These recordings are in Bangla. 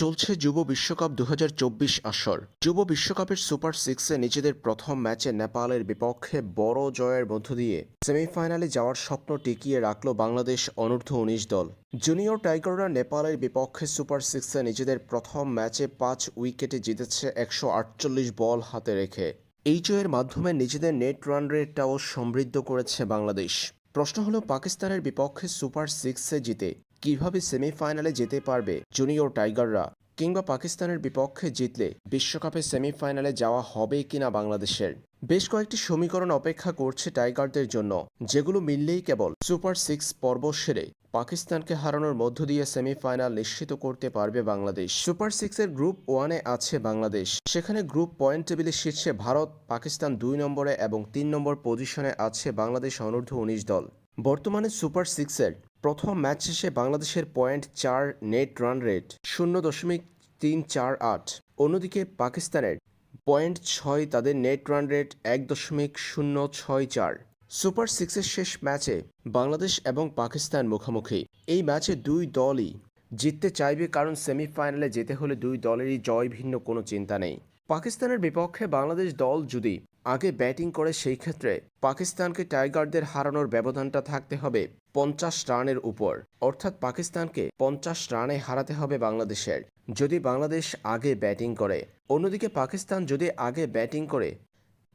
চলছে যুব বিশ্বকাপ দু হাজার চব্বিশ আসর। যুব বিশ্বকাপের সুপার সিক্সে নিজেদের প্রথম ম্যাচে নেপালের বিপক্ষে বড় জয়ের মধ্য দিয়ে সেমিফাইনালে যাওয়ার স্বপ্ন টিকিয়ে রাখল বাংলাদেশ অনূর্ধ্ব উনিশ দল। জুনিয়র টাইগাররা নেপালের বিপক্ষে সুপার সিক্সে নিজেদের প্রথম ম্যাচে পাঁচ উইকেটে জিতেছে একশো আটচল্লিশ বল হাতে রেখে। এই জয়ের মাধ্যমে নিজেদের নেট রান রেটটাও সমৃদ্ধ করেছে বাংলাদেশ। প্রশ্ন হলো, পাকিস্তানের বিপক্ষে সুপার সিক্সে জিতে কীভাবে সেমিফাইনালে যেতে পারবে জুনিয়র টাইগাররা কিংবা পাকিস্তানের বিপক্ষে জিতলে বিশ্বকাপে সেমিফাইনালে যাওয়া হবে কিনা বাংলাদেশের? বেশ কয়েকটি সমীকরণ অপেক্ষা করছে টাইগারদের জন্য, যেগুলো মিললেই কেবল সুপার সিক্স পর্ব সেরে পাকিস্তানকে হারানোর মধ্য দিয়ে সেমিফাইনাল নিশ্চিত করতে পারবে বাংলাদেশ। সুপার সিক্সের গ্রুপ ওয়ানে আছে বাংলাদেশ। সেখানে গ্রুপ পয়েন্ট টেবিলে শীর্ষে ভারত, পাকিস্তান দুই নম্বরে এবং তিন নম্বর পজিশনে আছে বাংলাদেশ অনূর্ধ্ব উনিশ দল। বর্তমানে সুপার সিক্সের প্রথম ম্যাচ শেষে বাংলাদেশের পয়েন্ট চার নেট রান রেট শূন্য দশমিক তিন চার আট। অন্যদিকে পাকিস্তানের পয়েন্ট ছয় তাদের নেট রান রেট এক দশমিক শূন্য ছয় চার। সুপার সিক্সের শেষ ম্যাচে বাংলাদেশ এবং পাকিস্তান মুখোমুখি। এই ম্যাচে দুই দলই জিততে চাইবে কারণ সেমিফাইনালে যেতে হলে দুই দলেরই জয় ভিন্ন কোনো চিন্তা নেই। পাকিস্তানের বিপক্ষে বাংলাদেশ দল যদি আগে ব্যাটিং করে সেই ক্ষেত্রে পাকিস্তানকে টাইগারদের হারানোর ব্যবধানটা থাকতে হবে পঞ্চাশ রানের উপর। অর্থাৎ পাকিস্তানকে পঞ্চাশ রানে হারাতে হবে বাংলাদেশের। যদি বাংলাদেশ আগে ব্যাটিং করে, অন্যদিকে পাকিস্তান যদি আগে ব্যাটিং করে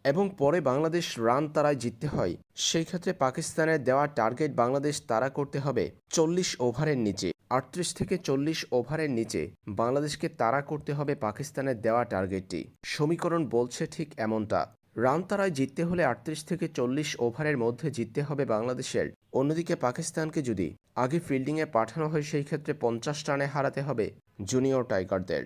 এবং পরে বাংলাদেশ রান তারায় জিততে হয়, সেই ক্ষেত্রে পাকিস্তানের দেওয়া টার্গেট বাংলাদেশ তারা করতে হবে চল্লিশ ওভারের নিচে। আটত্রিশ থেকে চল্লিশ ওভারের নিচে বাংলাদেশকে তাড়া করতে হবে পাকিস্তানের দেওয়া টার্গেটটি। সমীকরণ বলছে ঠিক এমনটা। রান তারায় জিততে হলে আটত্রিশ থেকে চল্লিশ ওভারের মধ্যে জিততে হবে বাংলাদেশের। অন্যদিকে পাকিস্তানকে যদি আগে ফিল্ডিংয়ে পাঠানো হয়, সেই ক্ষেত্রে পঞ্চাশ রানে হারাতে হবে জুনিয়র টাইগারদের।